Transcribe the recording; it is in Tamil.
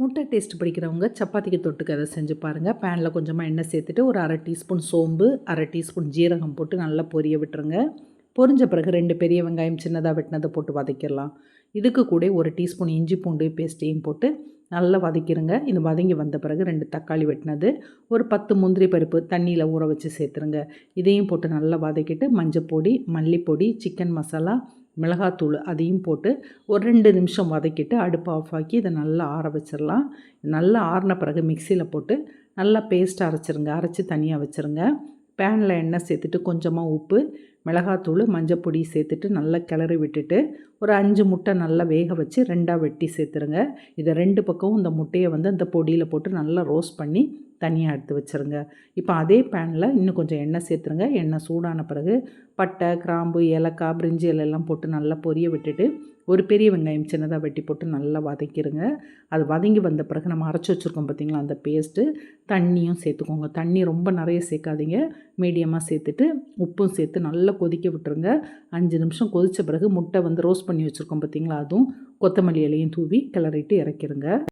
முட்டை டேஸ்ட் பிடிக்கிறவங்க சப்பாத்திக்கு தொட்டுக்க அதை செஞ்சு பாருங்கள் பேனில் கொஞ்சமாக எண்ணெய் சேர்த்துட்டு ஒரு அரை டீஸ்பூன் சோம்பு அரை டீஸ்பூன் ஜீரகம் போட்டு நல்லா பொரிய விட்டுருங்க. பொரிஞ்ச பிறகு ரெண்டு பெரிய வெங்காயம் சின்னதாக வெட்டினதை போட்டு வதக்கிடலாம். இதுக்கு கூட ஒரு டீஸ்பூன் இஞ்சி பூண்டு பேஸ்ட்டையும் போட்டு நல்லா வதக்கிடுங்க இது வதங்கி வந்த பிறகு ரெண்டு தக்காளி வெட்டினது ஒரு பத்து முந்திரி பருப்பு தண்ணியில் ஊற வச்சு சேர்த்துருங்க. இதையும் போட்டு நல்லா வதக்கிட்டு மஞ்சள் பொடி மல்லிப்பொடி சிக்கன் மசாலா மிளகாத்தூள் அதையும் போட்டு ஒரு ரெண்டு நிமிஷம் வதக்கிட்டு அடுப்பு ஆஃப் ஆக்கி இதை நல்லா ஆற வச்சிடலாம். நல்லா ஆறின பிறகு மிக்சியில் போட்டு நல்லா பேஸ்ட் அரைச்சிருங்க. அரைச்சி தனியாக வச்சுருங்க. பேனில் எண்ணெய் சேர்த்துட்டு கொஞ்சமாக உப்பு மிளகாத்தூள் மஞ்சப்பொடி சேர்த்துட்டு நல்லா கிளறி விட்டுட்டு ஒரு அஞ்சு முட்டை நல்லா வேக வச்சு ரெண்டாக வெட்டி சேர்த்துருங்க. இதை ரெண்டு பக்கமும் இந்த முட்டையை வந்து அந்த பொடியில் போட்டு நல்லா ரோஸ்ட் பண்ணி தனியாக எடுத்து வச்சுருங்க. இப்போ அதே பேனில் இன்னும் கொஞ்சம் எண்ணெய் சேர்த்துருங்க. எண்ணெய் சூடான பிறகு பட்டை கிராம்பு ஏலக்காய் பிரிஞ்சி இலையெல்லாம் போட்டு நல்லா பொரிய விட்டுட்டு ஒரு பெரிய வெங்காயம் சின்னதாக வெட்டி போட்டு நல்லா வதக்கிடுங்க அது வதங்கி வந்த பிறகு நம்ம அரைச்சி வச்சுருக்கோம் பார்த்திங்களா அந்த பேஸ்ட்டு தண்ணியும் சேர்த்துக்கோங்க. தண்ணி ரொம்ப நிறைய சேர்க்காதீங்க. மீடியமாக சேர்த்துட்டு உப்பும் சேர்த்து நல்லா கொதிக்க விட்டுருங்க. அஞ்சு நிமிஷம் கொதித்த பிறகு முட்டை வந்து ரோஸ்ட் பண்ணி வச்சுருக்கோம் பார்த்திங்களா அதுவும் கொத்தமல்லி இலையும் தூவி கிளறிட்டு இறக்கிடுங்க